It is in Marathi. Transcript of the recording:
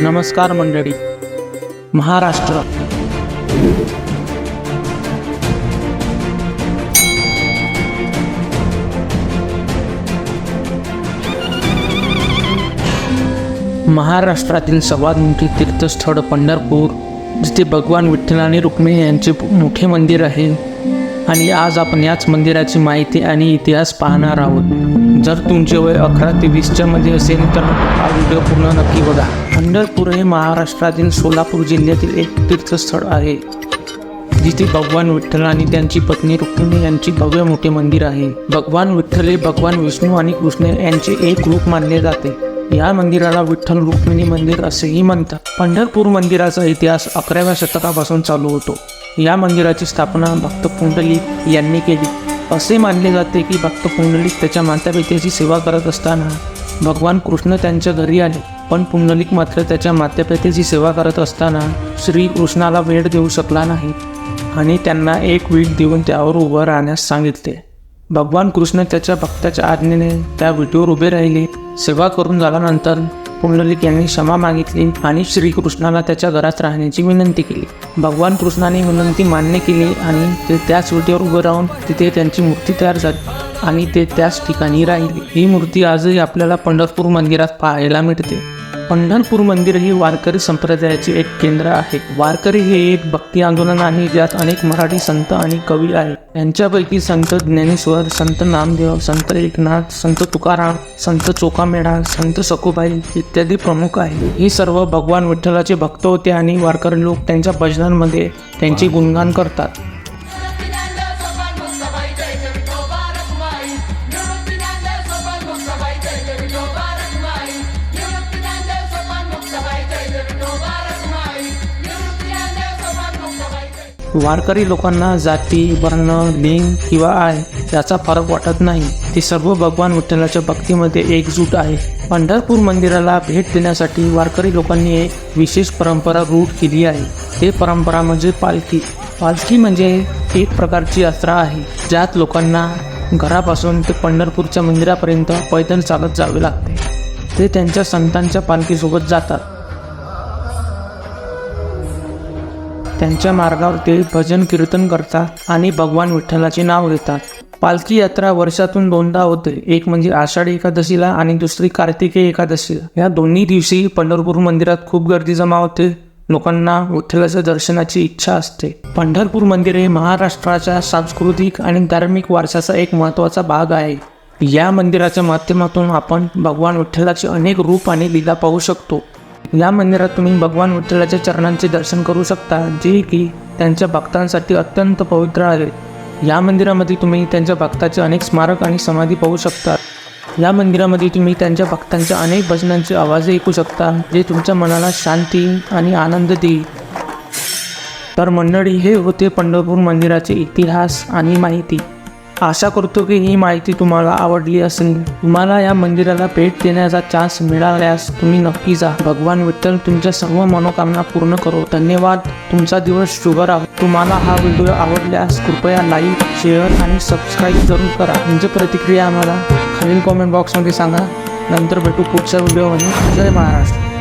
नमस्कार मंडळी. महाराष्ट्र. महाराष्ट्रातील सर्वात मोठे तीर्थस्थळ पंढरपूर जिथे भगवान विठ्ठल आणि रुक्मिणी यांचे मोठे मंदिर आहे. आणि आज आपण याच मंदिराची माहिती आणि इतिहास पाहणार आहोत. जर तुमचे वय अकरा ते वीसच्या मध्ये असेल तर हा व्हिडिओ पूर्ण नक्की बघा. पंढरपूर हे महाराष्ट्रातील सोलापूर जिल्ह्यातील एक तीर्थस्थळ आहे जिथे भगवान विठ्ठल आणि त्यांची पत्नी रुक्मिणी यांची भव्य मोठे मंदिर आहे. भगवान विठ्ठल हे भगवान विष्णू आणि कृष्ण यांचे एक रूप मानले जाते. या मंदिराला विठ्ठल रुक्मिणी मंदिर असेही म्हणतात. पंढरपूर मंदिराचा इतिहास अकराव्या शतकापासून चालू होतो. या मंदिराची स्थापना भक्त पुंडलिक यांनी केली. असे मानले जाते की भक्त पुंडलिक त्याच्या मातापित्याची सेवा करत असताना भगवान कृष्ण त्यांच्या घरी आले. पण पुंडलिक मात्र त्याच्या मातापित्याची सेवा करत असताना श्रीकृष्णाला वेळ देऊ शकला नाही आणि त्यांना एक वीट देऊन त्यावर उभं राहण्यास सांगितले. भगवान कृष्ण त्याच्या भक्ताच्या आज्ञेने त्या विटीवर उभे राहिले. सेवा करून झाल्यानंतर पुंडलिक यांनी क्षमा मागितली आणि श्रीकृष्णाला त्याच्या घरात राहण्याची विनंती केली. भगवान कृष्णाने विनंती मान्य केली आणि ते त्याच विटीवर उभं राहून तिथे त्यांची मूर्ती तयार झाली आणि ते त्याच ठिकाणी राहिले. ही मूर्ती आजही आपल्याला पंढरपूर मंदिरात पाहायला मिळते. पंढरपूर मंदिर ही वारकरी संप्रदायाचे एक केंद्र आहे. वारकरी हे एक भक्ती आंदोलन आहे ज्यात अनेक मराठी संत आणि कवी आहेत. यांच्यापैकी संत ज्ञानेश्वर संत नामदेव संत एकनाथ संत तुकाराम संत चोकामेळा संत सखुबाई इत्यादी प्रमुख आहेत. हे सर्व भगवान विठ्ठलाचे भक्त होते आणि वारकरी लोक त्यांच्या भजनांमध्ये त्यांचे गुणगान करतात. वारकरी लोकांना जाती वर्ण लिंग किंवा आय याचा फरक वाटत नाही. ते सर्व भगवान विठ्ठलाच्या भक्तीमध्ये एकजूट आहे. पंढरपूर मंदिराला भेट देण्यासाठी वारकरी लोकांनी एक विशेष परंपरा रूढ केली आहे. ते परंपरा म्हणजे पालखी. पालखी म्हणजे एक प्रकारची यात्रा आहे ज्यात लोकांना घरापासून ते पंढरपूरच्या मंदिरापर्यंत पैदल चालत जावे लागते. ते त्यांच्या संतांच्या पालखीसोबत जातात. त्यांच्या मार्गावर ते भजन कीर्तन करतात आणि भगवान विठ्ठलाचे नाव घेतात. पालखी यात्रा वर्षातून दोनदा होते. एक म्हणजे आषाढी एकादशीला आणि दुसरी कार्तिकी एकादशीला या दोन्ही दिवशी पंढरपूर मंदिरात खूप गर्दी जमा होते. लोकांना विठ्ठलाच्या दर्शनाची इच्छा असते. पंढरपूर मंदिर हे महाराष्ट्राच्या सांस्कृतिक आणि धार्मिक वारशाचा एक महत्त्वाचा भाग आहे. या मंदिराच्या माध्यमातून आपण भगवान विठ्ठलाचे अनेक रूप आणि लीला पाहू शकतो. या मंदिरात तुम्ही भगवान विठ्ठलाच्या चरणांचे दर्शन करू शकता जे की त्यांच्या भक्तांसाठी अत्यंत पवित्र आहे. या मंदिरामध्ये तुम्ही त्यांच्या भक्ताचे अनेक स्मारक आणि समाधी पाहू शकता. या मंदिरामध्ये तुम्ही त्यांच्या भक्तांच्या अनेक भजनांचे आवाज ऐकू शकता जे तुमच्या मनाला शांती आणि आनंद देईल. तर मंडळी हे होते पंढरपूर मंदिराचे इतिहास आणि माहिती. आशा करतो की ही माहिती तुम्हाला आवडली असेल. तुम्हाला या मंदिराला भेट देण्याचा चान्स मिळाल्यास तुम्ही नक्की जा. भगवान विठ्ठल तुमच्या सर्व मनोकामना पूर्ण करो. धन्यवाद. तुमचा दिवस शुभ राहो. तुम्हाला हा व्हिडिओ आवडल्यास कृपया लाईक शेअर आणि सबस्क्राईब जरूर करा. तुमची प्रतिक्रिया आम्हाला खालील कॉमेंट बॉक्समध्ये सांगा. नंतर भेटू पुढच्या व्हिडिओमध्ये. जय महाराष्ट्र.